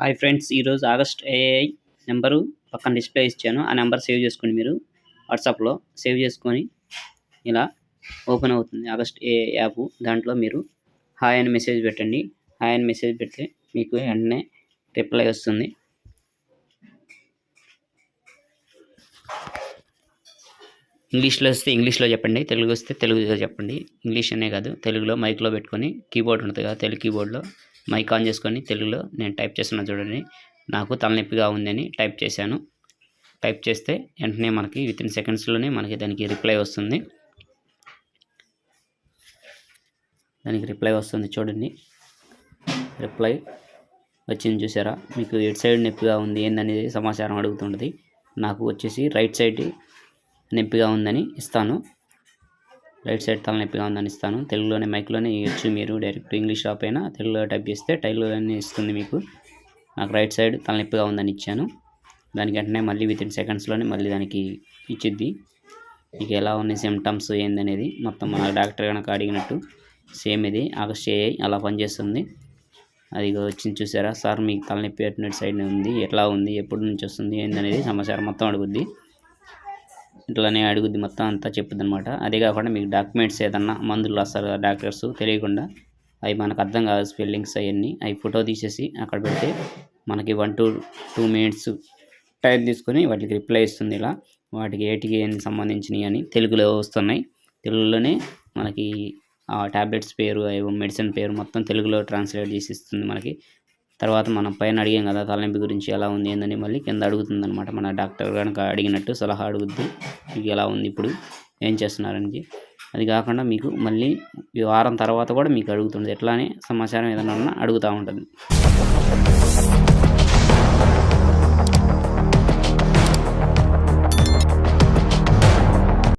Hi friends ఈరోజు August AI number పక్కన display ఇచ్చాను. ఆ నెంబర్ సేవ్ చేసుకోండి మీరు. వాట్సాప్లో సేవ్ చేసుకొని ఇలా ఓపెన్ అవుతుంది ఆగస్ట్ ఏఐ యాప్. దాంట్లో మీరు హాయ్ అని మెసేజ్ పెట్టండి. హాయ్ అని మెసేజ్ పెడితే మీకు వెంటనే రిప్లై వస్తుంది. ఇంగ్లీష్లో వస్తే ఇంగ్లీష్లో చెప్పండి తెలుగు వస్తే తెలుగులో చెప్పండి. ఇంగ్లీష్ అనే కాదు తెలుగులో మైక్లో పెట్టుకొని కీబోర్డ్ ఉంటుంది కదా తెలుగు కీబోర్డ్లో మైక్ ఆన్ చేసుకొని తెలుగులో నేను టైప్ చేస్తున్నా చూడండి. నాకు తలనొప్పిగా ఉందని టైప్ చేశాను. టైప్ చేస్తే వెంటనే మనకి విత్ ఇన్ సెకండ్స్లోనే మనకి దానికి రిప్లై వస్తుంది. దానికి రిప్లై వస్తుంది చూడండి. రిప్లై వచ్చింది చూసారా? మీకు ఎటు సైడ్ నొప్పిగా ఉంది ఏందనేది సమాచారం అడుగుతుంటుంది. నాకు వచ్చేసి రైట్ సైడ్ నొప్పిగా ఉందని ఇస్తాను. రైట్ సైడ్ తలనొప్పిగా ఉందని ఇస్తాను. తెలుగులోనే మైక్లోనే ఇవ్వచ్చు మీరు. డైరెక్ట్ ఇంగ్లీష్ షాప్ అయినా తెలుగులో టైప్ చేస్తే టైల్లోనే ఇస్తుంది మీకు. నాకు రైట్ సైడ్ తలనొప్పిగా ఉందని ఇచ్చాను. దానికి వెంటనే మళ్ళీ విత్ ఇన్ సెకండ్స్లోనే మళ్ళీ దానికి ఇచ్చిద్ది. మీకు ఎలా ఉన్నాయి సిమ్టమ్స్ ఏందనేది మొత్తం మన డాక్టర్ కనుక అడిగినట్టు సేమ్ ఇది. ఆగస్ట్ ఏఐ అలా పనిచేస్తుంది. అది వచ్చింది చూసారా? సార్ మీకు తలనొప్పి అటు సైడ్ ఉంది. ఎట్లా ఉంది? ఎప్పటి నుంచి వస్తుంది? ఏందనేది సమాచారం మొత్తం అడుగుద్ది. ఇట్లానే అడుగుద్ది మొత్తం అంతా చెప్పుద్ది అనమాట అదే కాకుండా మీకు డాక్యుమెంట్స్ ఏదన్నా మందులు రాస్తారు డాక్టర్స్ తెలియకుండా అవి మనకు అర్థం కాదు స్పెల్లింగ్స్ అవన్నీ. అవి ఫోటో తీసేసి అక్కడ పెడితే మనకి one two two minutes time తీసుకొని వాటికి రిప్లై ఇస్తుంది ఇలా. వాటికి ఏటికి ఏం సంబంధించినవి అని తెలుగులో వస్తున్నాయి. తెలుగులోనే మనకి ఆ ట్యాబ్లెట్స్ పేరు మెడిసిన్ పేరు మొత్తం తెలుగులో ట్రాన్స్లేట్ చేసి ఇస్తుంది మనకి. తర్వాత మనం పైన అడిగాం కదా తలనొప్పి గురించి ఎలా ఉంది ఏందని మళ్ళీ కింద అడుగుతుంది అనమాట మన డాక్టర్ కనుక అడిగినట్టు సలహా అడుగుద్ది మీకు ఎలా ఉంది ఇప్పుడు ఏం చేస్తున్నారని అది కాకుండా మీకు మళ్ళీ ఈ వారం తర్వాత కూడా మీకు అడుగుతుంది ఎట్లానే సమాచారం ఏదైనా ఉన్నా అడుగుతూ ఉంటుంది.